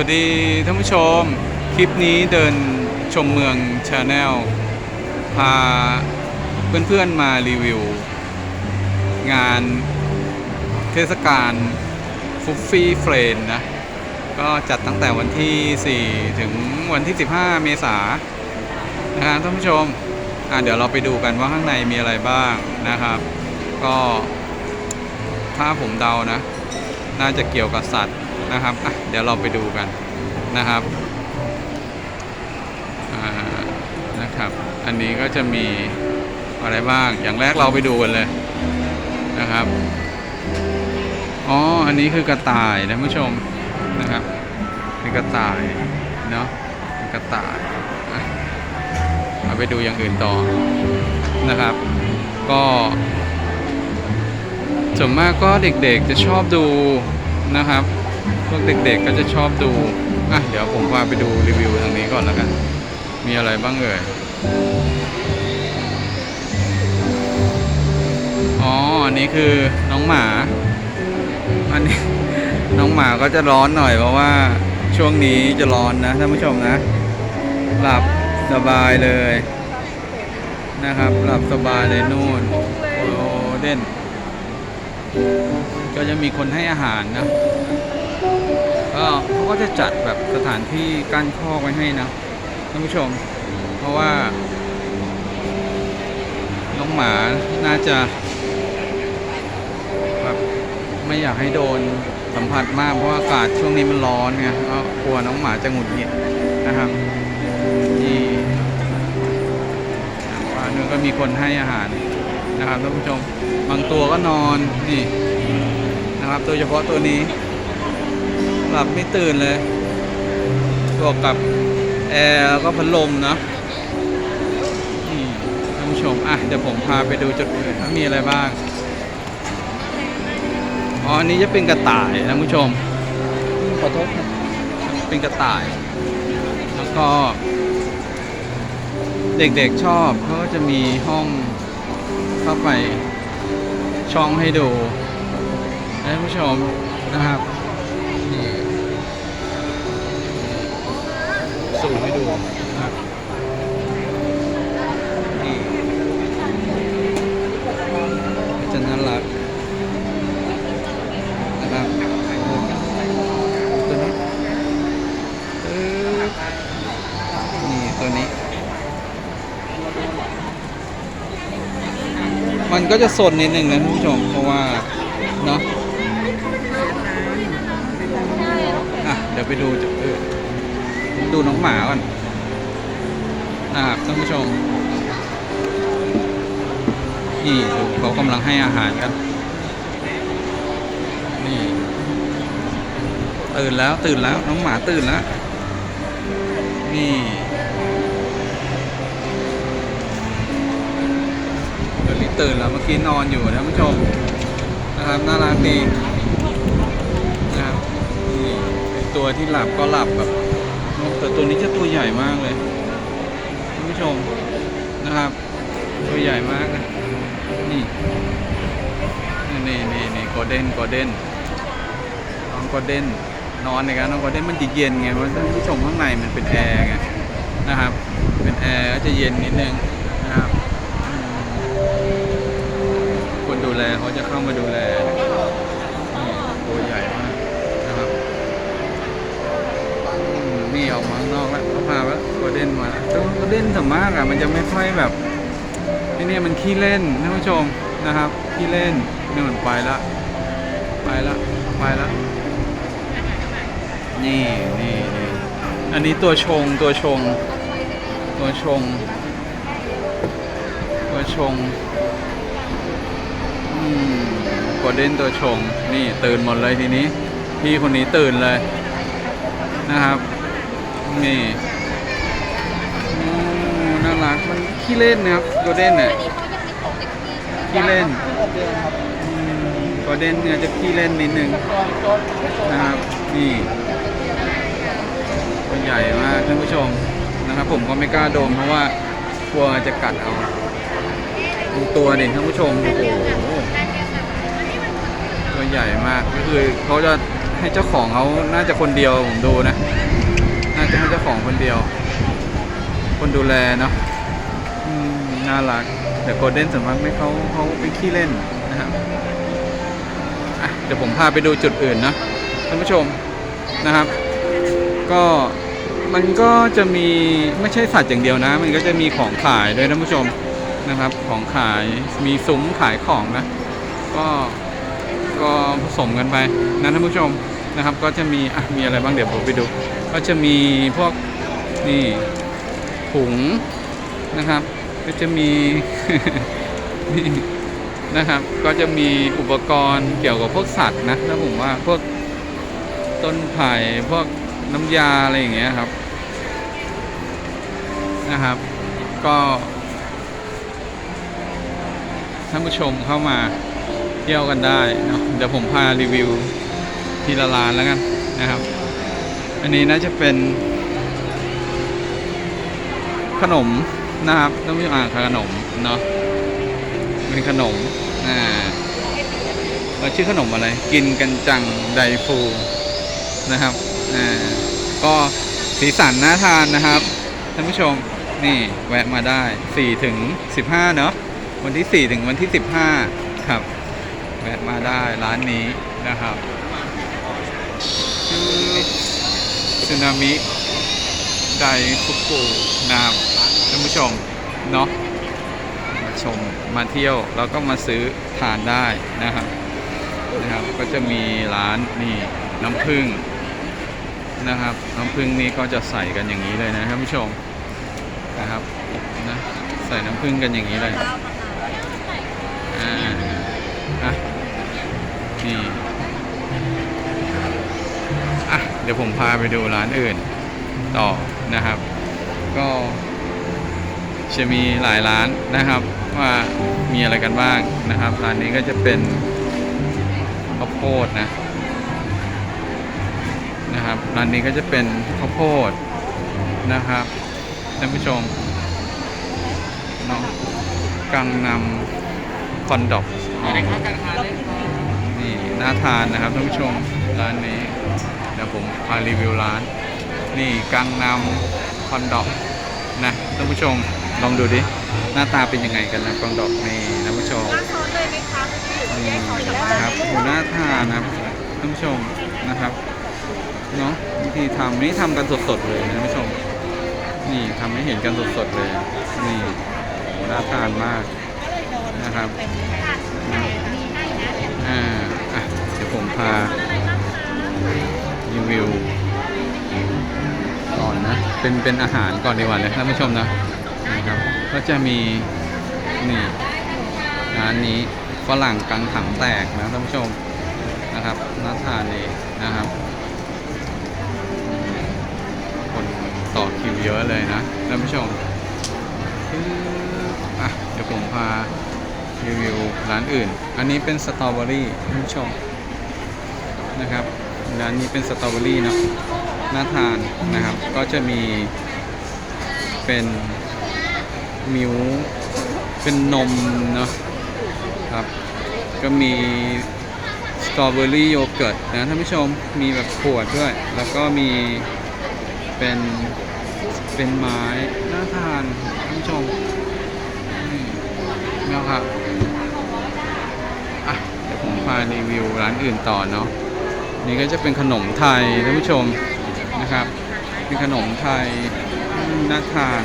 วัสดีท่านผู้ชม คลิปนี้เดินชมเมืองชาแนลพาเพื่อนๆมารีวิว งานเทศกาลฟุฟฟี่เฟรนนะ ก็จัดตั้งแต่วันที่ 4 ถึงวันที่ 15 เมษายนนะครับท่านผู้ชมอะเดี๋ยวเราไปดูกันว่าข้างในมีอะไรบ้างนะครับ ก็ถ้าผมเดานะ น่าจะเกี่ยวกับสัตว์ นะครับเดี๋ยวเราไปดูกันนะครับนะครับ อันนี้ก็จะมีอะไรบ้าง อย่างแรกเราไปดูกันเลยนะครับ อ๋อ อันนี้คือกระต่ายนะผู้ชมนะครับเป็นกระต่ายเนาะนกระต่ายเอาไปดูอย่างอื่นต่อนะครับ ก็ส่วนมากก็เด็กๆจะชอบดูนะครับ พวกเด็กๆก็จะชอบดูอะเดี๋ยวผมพาไปดูรีวิวทางนี้ก่อนแล้วกัน มีอะไรบ้างเอ่ยอ๋ออันนี้คือน้องหมา อันนี้น้องหมาก็จะร้อนหน่อยเพราะว่าช่วงนี้จะร้อนนะท่านผู้ชมนะ หลับสบายเลยนะครับ หลับสบายเลยนู่นโอเด่นก็จะมีคนให้อาหารนะ ก็เขาก็จะจัดแบบสถานที่กั้นคอกไว้ให้นะท่านผู้ชม เพราะว่าน้องหมาน่าจะแบบไม่อยากให้โดนสัมผัสมากเพราะอากาศช่วงนี้มันร้อนไงก็กลัวน้องหมาจะหงุดหงิดนะครับนี่ว่านู้นก็มีคนให้อาหารนะครับท่านผู้ชมบางตัวก็นอนนี่นะครับโดยเฉพาะตัวนี้ หลับไม่ตื่นเลยบวกกับแอร์แล้วก็พัดลมเนาะนี่ท่านผู้ชม อะ เดี๋ยวผมพาไปดูจุดอื่นว่ามีอะไรบ้าง อ๋อ อันนี้จะเป็นกระต่ายท่านผู้ชม ขอโทษครับเป็นกระต่าย แล้วก็ เด็กๆชอบเขาก็จะมีห้องเข้าไปช่องให้ดูท่านผู้ชมนะครับ สูงให้ดูนะครับนี่จะน่ารักนะครับตัวนี้นี่ตัวนี้ มันก็จะสนนิดหนึ่งนะท่านผู้ชมเพราะว่าเนาะอะเดี๋ยวไปดู น้องหมาก่อนนะครับท่านผู้ชม นี่ดูเขากำลังให้อาหารกัน นี่ ตื่นแล้วตื่นแล้วน้องหมาตื่นแล้ว นี่เดี๋ยวนี้ตื่นแล้วเมื่อกี้นอนอยู่นะท่านผู้ชมนะครับน่ารักดีนะครับนี่ตัวที่หลับก็หลับแบบ แต่ตัวนี้จะตัวใหญ่มากเลยท่านผู้ชมนะครับ ตัวใหญ่มากเลยนี่นี่นี่นี่โกลเด้นโกลเด้นน้องโกลเด้นนอนในการน้องโกลเด้นมันจะเย็นไงเพราะท่านผู้ชมข้างในมันเป็นแอร์ไงนะครับ เป็นแอร์ก็จะเย็นนิดนึงนะครับคนดูแลเขาจะเข้ามาดูแลตัวใหญ่มากนะครับนี่ออกมา ข้าวเขาพาแล้วโกลเด้นมาแล้วโกลเด้นส่วนมากอะมันจะไม่ค่อยแบบไอ้เนี่ยมันขี้เล่นท่านผู้ชมนะครับขี้เล่นนี่มันไปละไปละไปละนี่นี่นี่อันนี้ตัวชงตัวชง ตัวชง ตัวชงอืมโกลเด้นตัวชง นี่ตื่นหมดเลยทีนี้ พี่คนนี้ตื่นเลยนะครับ นี่ รักมันขี้เล่นนะครับโกลเด้นเนี่ยขี้เล่นอืมโกลเด้นเนี่ยจะขี้เล่นนิดนึงนะครับนี่ตัวใหญ่มากท่านผู้ชมนะครับ ผมก็ไม่กล้าโดนเพราะว่ากลัวจะกัดเอาดูตัวนี่ท่านผู้ชมโอ้โหตัวใหญ่มากก็คือเขาจะใให้เจ้าของเขาน่าจะคนเดียวผมดูนะ น่าจะให้เจ้าของคนเดียว คนดูแลเนาะอืม น่ารักแต่โกลเด้นส่วนมากไม่เขาเขาไปขี้เล่นนะครับเดี๋ยวผมพาไปดูจุดอื่นนะท่านผู้ชมนะครับ ก็มันก็จะมีไม่ใช่สัตว์อย่างเดียวนะ มันก็จะมีของขายด้วยท่านผู้ชมนะครับ ของขายมีซุ้มขายของนะ ก็ก็ผสมกันไปนะท่านผู้ชมนะครับ ก็จะมีอะมีอะไรบ้างเดี๋ยวผมไปดู ก็จะมีพวกนี่ถุงนะครับ ก็จะมีนี่นะครับ ก็จะมีอุปกรณ์เกี่ยวกับพวกสัตว์นะแล้วผมว่าพวกต้นไผ่พวกน้ำยาอะไรอย่างเงี้ยครับนะครับ ก็ท่านผู้ชมเข้ามาเที่ยวกันได้เนาะเดี๋ยวผมพารีวิวทีละร้านแล้วกันนะครับ อันนี้น่าจะเป็นขนม นะครับต้องมีอ่าขนมเนาะเป็นขนมอ่าเราชื่อขนมอะไร กินกันจังไดฟูนะครับอ่าก็สีสันน่าทานนะครับท่านผู้ชมนี่แวะมาได้4ถึง15 เนาะวันที่ 4 ถึงวันที่ 15 ครับ แวะมาได้ร้านนี้นะครับชื่อสึนามิ ไดฟุกุนะครับท่านผู้ชมเนาะมาชมมาเที่ยวแล้วก็มาซื้อทานได้นะครับนะครับ ก็จะมีร้านนี่น้ำผึ้งนะครับ น้ำผึ้งนี่ก็จะใส่กันอย่างนี้เลยนะท่านผู้ชมนะครับนะใส่น้ำผึ้งกันอย่างนี้เลยอ่าอะนี่อะเดี๋ยวผมพาไปดูร้านอื่นต่อ นะครับ ก็จะมีหลายร้านนะครับว่ามีอะไรกันบ้างนะครับร้านนี้ก็จะเป็นข้าวโพดนะนะครับร้านนี้ก็จะเป็นข้าวโพดนะครับท่านผู้ชมเนาะกังนำคอนดอกนี่น่าทานนะครับท่านผู้ชมร้านนี้เดี๋ยวผมพารีวิวร้าน นี่กังนำคอนดอกนะท่านผู้ชมลองดูดิ หน้าตาเป็นยังไงกันนะคอนดอกนี่ท่านผู้ชมร้านซอสเลยไหมคะนี่นะครับโหน่าทานนะครับท่านผู้ชมนะครับเนาะวิธีทำนี่ทำกันสดๆเลยนะท่านผู้ชม นี่ทำให้เห็นกันสดๆเลย นี่โหน่าทานมากนะครับอ่าอะเดี๋ยวผมพารีวิว ก่อนนะ เป็นเป็นอาหารก่อนดีกว่าเลยท่านผู้ชมนะนะครับ ก็จะมีนี่ร้านนี้ฝรั่งกังถังแตกนะท่านผู้ชมนะครับน่าทานดีนะครับ คนต่อคิวเยอะเลยนะท่านผู้ชมอะเดี๋ยวผมพารีวิวร้านอื่น อันนี้เป็นสตรอเบอรี่ท่านผู้ชมนะครับ ร้านนี้เป็นสตรอเบอรี่เนาะ น่าทานนะครับ ก็จะมีเป็นมิวเป็นนมเนาะครับ ก็มีสตรอเบอรี่โยเกิร์ตนะท่านผู้ชมมีแบบขวดด้วย แล้วก็มีเป็นเป็นไม้น่าทานท่านผู้ชมนี่นะครับอะเดี๋ยวผมพารีวิวร้านอื่นต่อเนาะนี่ก็จะเป็นขนมไทยท่านผู้ชม นะครับเป็นขนมไทยน่าทาน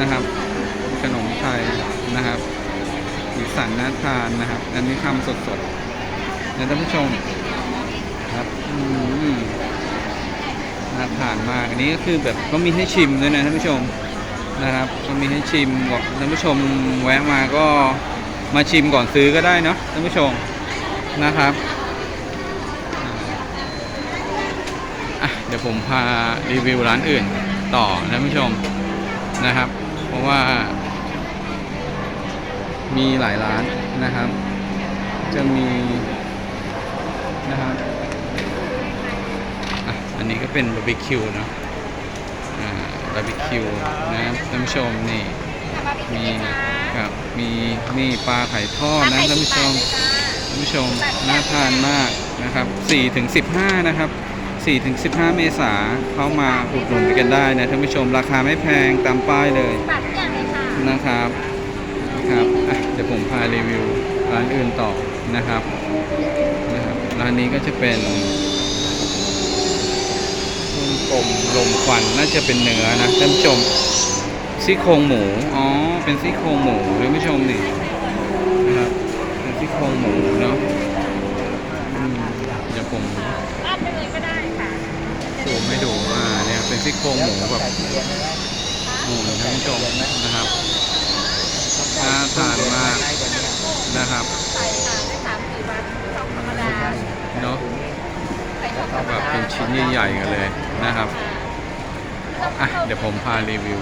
นะครับ ขนมไทยนะครับสีสันน่าทานนะครับ อันนี้ทำสดๆนะท่านผู้ชมครับน่าทานมากอันนี้ก็คือแบบก็มีให้ชิมด้วยนะท่านผู้ชมนะครับก็มีให้ชิมบอกท่านผู้ชมแวะมาก็มาชิมก่อนซื้อก็ได้เนาะท่านผู้ชมนะครับ ผมพารีวิวร้านอื่นต่อนะท่านผู้ชมนะครับ เพราะว่า มีหลายร้านนะครับ จะมีนะครับอันนี้ก็เป็นบาร์บีคิวเนาะบาร์บีคิวนะครับท่านผู้ชมนี่มีครับมีนี่ปลาไข่ทอดนะท่านผู้ชมท่านผู้ชมน่าทานมากนะครับ4ถึง15 นะครับ 4ถึง15 เมษาเข้ามาอุดหนุนกันได้นะท่านผู้ชมราคาไม่แพงตามป้ายเลยบัตรอย่างเลยค่ะนะครับนะครับอะเดี๋ยวผมพารีวิวร้านอื่นต่อนะครับนะครับร้านนี้ก็จะเป็นต้มกลมลมควันน่าจะเป็นเนื้อนะท่านผู้ชมซี่โครงหมูอ๋อเป็นซี่โครงหมูท่านผู้ชมนี่นะครับเป็นซี่โครงหมูเนาะอืมเดี๋ยวผม อัดไปเลยก็ได้ค่ะ ซูม ให้ดูอ่าเนี่ยเป็นซี่โครงหมูแบบหมูท่านผู้ชมนะครับน่าทานมากนะครับใส่ค่ะได้สามสี่วันช่องธรรมดาเนาะใส่ช่องธรรมแบบดาเป็นชิ้นใหญ่ๆกันเลยนะครับอะเดี๋ยวผมพารีวิว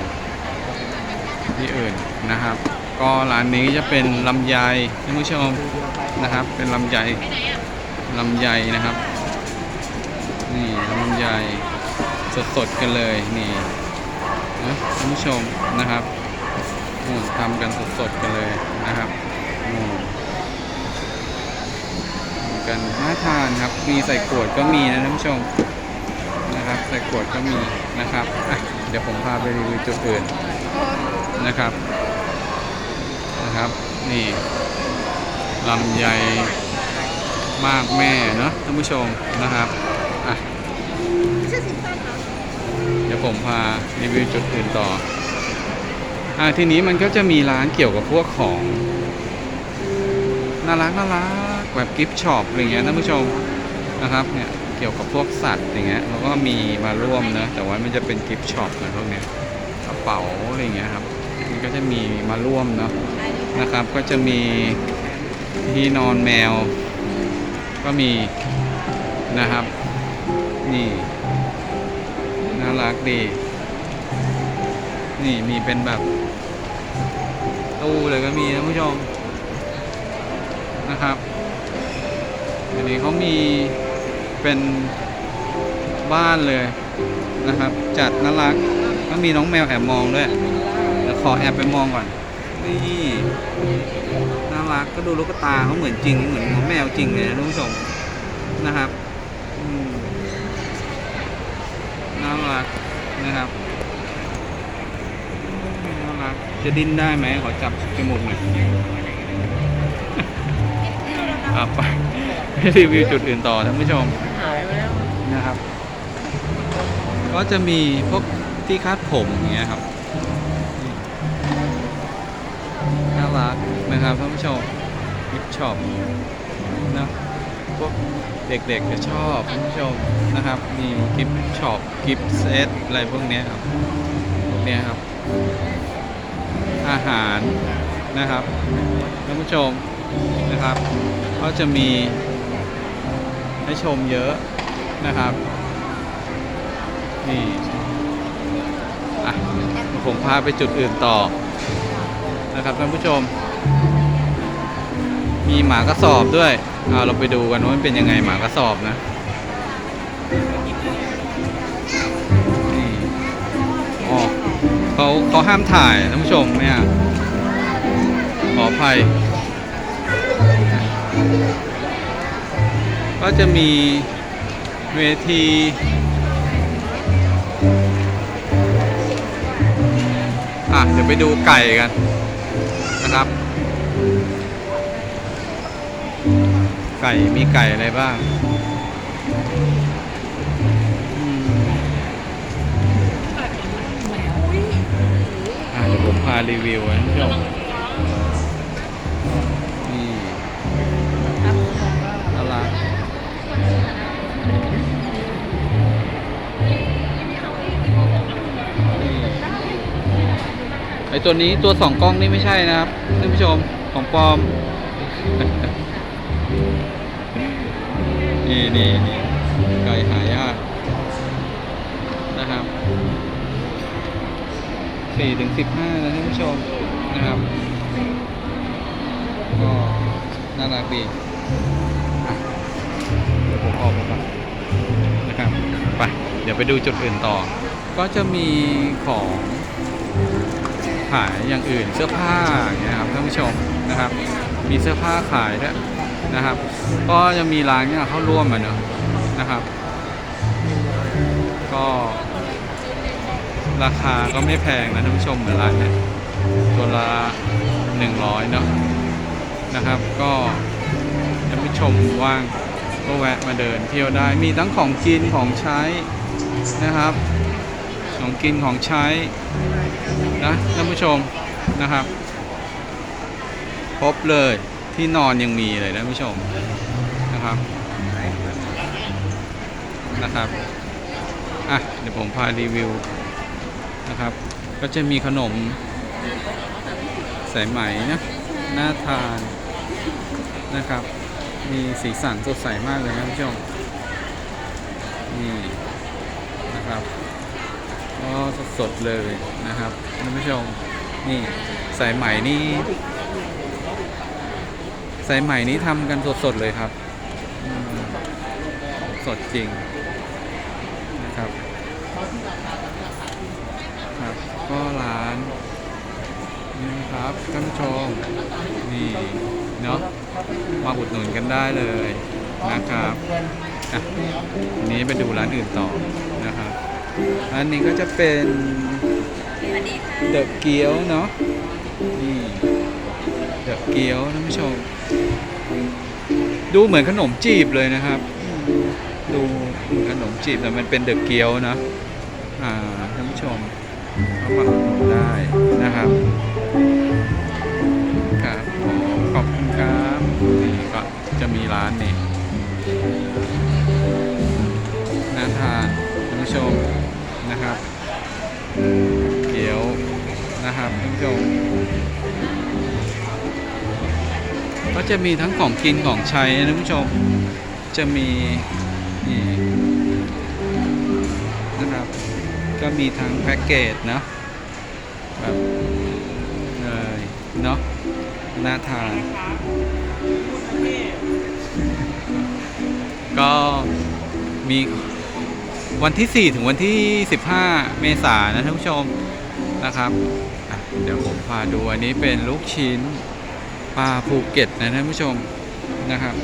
ที่อื่นนะครับ ก็ร้านนี้จะเป็นลำไยท่านผู้ชมนะครับ เป็นลำไยไปไหนอะลำไยนะครับ นี่ลำไย สดๆกันเลยนี่นะท่านผู้ชมนะครับนู่นทำกันสดๆกันเลยนะครับนู่นกันน่าทานครับ มีใส่ขวดก็มีนะท่านผู้ชมนะครับ ใส่ขวดก็มีนะครับเดี๋ยวผมพาไปรีวิวจุดอื่นนะครับนะครับ นี่ลำไยมากแม่เนาะท่านผู้ชมนะครับ ผมพารีวิวจุดอื่นต่ออะทีนี้มันก็จะมีร้านเกี่ยวกับพวกของน่ารักน่ารักแบบกิฟต์ช็อปอะไรเงี้ยท่านผู้ชมนะครับเนี่ยเกี่ยวกับพวกสัตว์อย่างเงี้ยแล้วก็มีมาร่วมนะแต่ว่ามันจะเป็นกิฟต์ช็อปนะพวกเนี้ยกระเป๋าอะไรเงี้ยครับมันก็จะมีมาร่วมเนาะนะครับก็จะมีที่นอนแมว ก็มีนะครับนี่ารักดี นี่มีเป็นแบบ ตู้เลยก็มีนะผู้ชมนะครับ อันนี้เขามีเป็นบ้านเลยนะครับ จัดน่ารักก็มีน้องแมวแอบมองด้วยเดี๋ยวขอแอบไปมองก่อน นี่น่ารักก็ดูลูกตาเขาเหมือนจริงเหมือนแมวจริงเลยนะท่านผู้ชมนะครับ อืม รักนะครับน่ารักจะดิ้นได้ไหมขอจับจมูกหน่อยอะไปรีวิวจุดอื่นต่อท่านผู้ชมหายไปแล้วนะครับ ก็จะมีพวกที่คาดผมอย่างเงี้ยครับน่ารักนะครับท่านผู้ชมกิฟช็อปนะพวก เด็กๆจะชอบท่านผู้ชมนะครับ มีกิฟช็อปกิฟเซตอะไรพวกนี้ครับพวกนี้ครับ อาหารนะครับท่านผู้ชมนะครับ ก็จะมีให้ชมเยอะนะครับนี่อะผมพาไปจุดอื่นต่อนะครับท่านผู้ชม มีหมากระสอบด้วยเอาเราไปดูกันว่ามันเป็นยังไงหมากระสอบนะนี่อ๋อเขาเขาห้ามถ่ายท่านผู้ชมเนี่ยขออภัย ก็จะมีเวทีอะเดี๋ยวไปดูไก่กัน ไก่มีไก่อะไรบ้างอืมอะเดี๋ยวผมพารีวิวนะท่านผู้ชมนี่น่ารักไอตัวนี้ตัวสองกล้องนี่ไม่ใช่นะครับท่านผู้ชมของปลอม นี่นี่ไก่หายากนะครับสี่ถึงสิบห้านะท่านผู้ชมนะครับ ก็น่ารักดีเดี๋ยวผมออกไปก่อนนะครับไปเดี๋ยวไปดูจุดอื่นต่อ ก็จะมีของขายอย่างอื่นเสื้อผ้าอย่างเงี้ยครับท่านผู้ชมนะครับ มีเสื้อผ้าขายด้วย นะครับ ก็จะมีร้านเนี่ยเข้าร่วมอะเนอะนะครับ ก็ราคาก็ไม่แพงนะท่านผู้ชมเหมือนร้านเนี่ยตัวละ100เนาะนะครับ ก็ท่านผู้ชมว่างก็แวะมาเดินเที่ยวได้มีทั้งของกินของใช้นะครับของกินของใช้นะท่านผู้ชมนะครับ ครบเลย ที่นอนยังมีเลยนะท่านผู้ชมนะครับนะครับอะเดี๋ยวผมพารีวิวนะครับ ก็จะมีขนมสายไหมนะน่าทานนะครับ มีสีสันสดใสมากเลยนะท่านผู้ชมนี่นะครับก็สดๆเลยนะครับท่านผู้ชมนี่สายไหมนี่ สายไหมนี้ทำกันสดๆเลยครับอืมสดจริงนะครับครับก็ร้านนี่นะครับท่านผู้ชมนี่เนาะมาอุดหนุนกันได้เลยนะครับอะทีนี้ไปดูร้านอื่นต่อนะครับอันนี้ก็จะเป็นสวัสดีค่ะเดอะเกี๊ยวเนาะนี่เดอะเกี๊ยวท่านผู้ชม ดูเหมือนขนมจีบเลยนะครับ ดูเหมือนขนมจีบแต่มันเป็นเดอะเกี๊ยวนะอ่าท่านผู้ชมเข้ามาอุดหนุนได้นะครับครับขอขอบคุณครับนี่ก็จะมีร้านนี่น่าทานท่านผู้ชมนะครับ เกี๊ยวนะครับท่านผู้ชม ก็จะมีทั้งของกินของใช้นะท่านผู้ชม จะมีนี่นะครับ ก็มีทั้งแพ็กเกจนะแบบเลยเนาะน่าทานก็มีวันที่ 4 ถึงวันที่ 15 เมษายนนะท่านผู้ชมนะครับ เดี๋ยวผมพาดูอันนี้เป็นลูกชิ้น ปลาภูเก็ตนะท่านผู้ชมนะครับ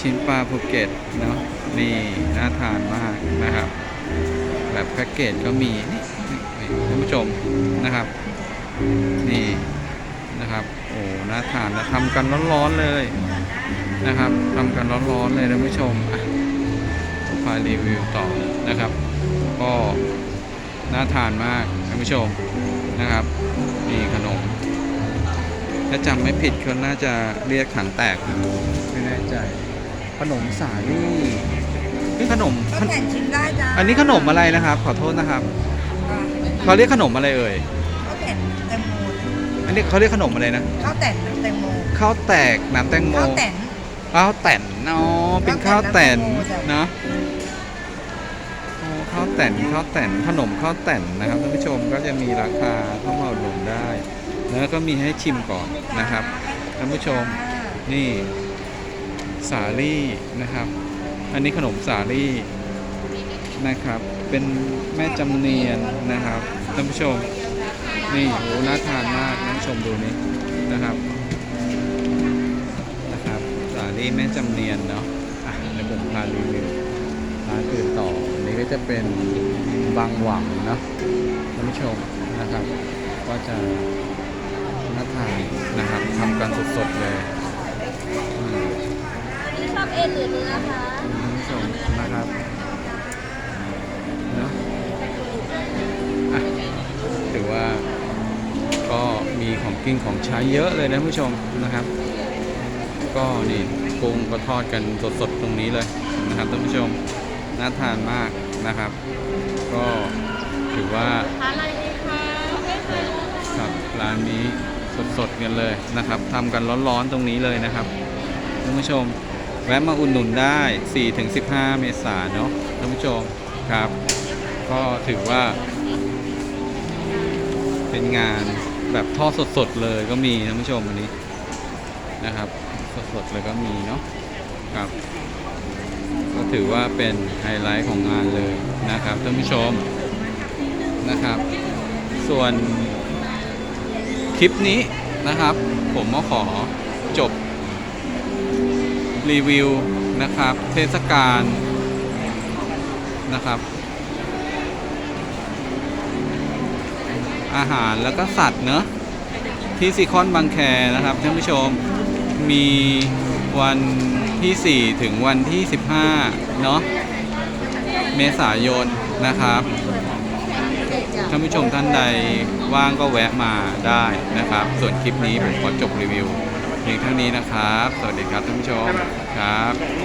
ชิ้นปลาภูเก็ตเนาะนี่น่าทานมากนะครับ แบบแพ็กเกจก็มีนี่นี่ท่านผู้ชมนะครับนี่นะครับโอ้น่าทานนะทำกันร้อนๆเลยนะครับทำกันร้อนๆเลยท่านผู้ชมอะพารีวิวต่อนะครับ ก็น่าทานมากท่านผู้ชมนะครับนี่ขนม ถ้าจำไม่ผิดเขาน่าจะเรียกถังแตกนะไม่แน่ใจ ขนมสาลี่นี่ขนมก็แต่งชิมได้จ้าอันนี้ขนมอะไรนะครับ ขอโทษนะครับเขาเรียกขนมอะไรเอ่ยข้าวแต่งแตงโมอันนี้เขาเรียกขนมอะไรนะข้าวแต่งแตงโมข้าวแตกน้ำแตงโมข้าวแต่งข้าวแต่นอ๋อเป็นข้าวแต่นข้าวแต่นน้ำแตงโมจ้ะเนาะโอ้ข้าวแต่นข้าวแต่นขนมข้าวแต่นนะครับท่านผู้ชมก็จะมีราคาเข้ามาอุดหนุนได้ แล้วก็มีให้ชิมก่อนนะครับท่านผู้ชมนี่สาลี่นะครับ อันนี้ขนมสาลี่นะครับ เป็นแม่จำเนียนนะครับท่านผู้ชมนี่โหน่าทานมากท่านผู้ชมดูนี่นะครับนะครับสาลี่แม่จำเนียนเนาะอะเดี๋ยวผมพารีวิวร้านอื่นต่ออันนี้ก็จะเป็นบางหวังเนาะท่านผู้ชมนะครับ ก็จะ น่าทานนะครับทำกันสดๆเลยอืมอันนี้ชอบเอ็นหรือเนื้อคะท่านผู้ชมนะครับเนาะอะถือว่าก็มีของกินของใช้เยอะเลยนะท่านผู้ชมนะครับ ก็นี่กุ้งก็ทอดกันสดๆตรงนี้เลยนะครับท่านผู้ชมน่าทานมากนะครับ ก็ถือว่าทานอะไรดีคะ ครับร้านนี้ สดๆกันเลยนะครับทำกันร้อนๆตรงนี้เลยนะครับท่านผู้ชมแวะมาอุดหนุนได้ 4-15 เมษายนเนาะท่านผู้ชมครับ ก็ถือว่า เป็นงานแบบทอดสดๆเลยก็มีท่านผู้ชมอันนี้นะครับ สดๆเลยก็มีเนาะครับ ก็ถือว่าเป็นไฮไลท์ของงานเลยนะครับท่านผู้ชมนะครับ ส่วน คลิปนี้นะครับ ผมก็ขอจบรีวิวนะครับ เทศกาลนะครับ อาหารแล้วก็สัตว์เนอะที่ซีคอนบางแคนะครับท่านผู้ชมมีวันที่ 4 ถึงวันที่ 15 เนาะเมษายนนะครับ ท่านผู้ชมท่านใดว่างก็แวะมาได้นะครับ ส่วนคลิปนี้ผมขอจบรีวิวเพียงเท่านี้นะครับ สวัสดีครับท่านผู้ชมครับ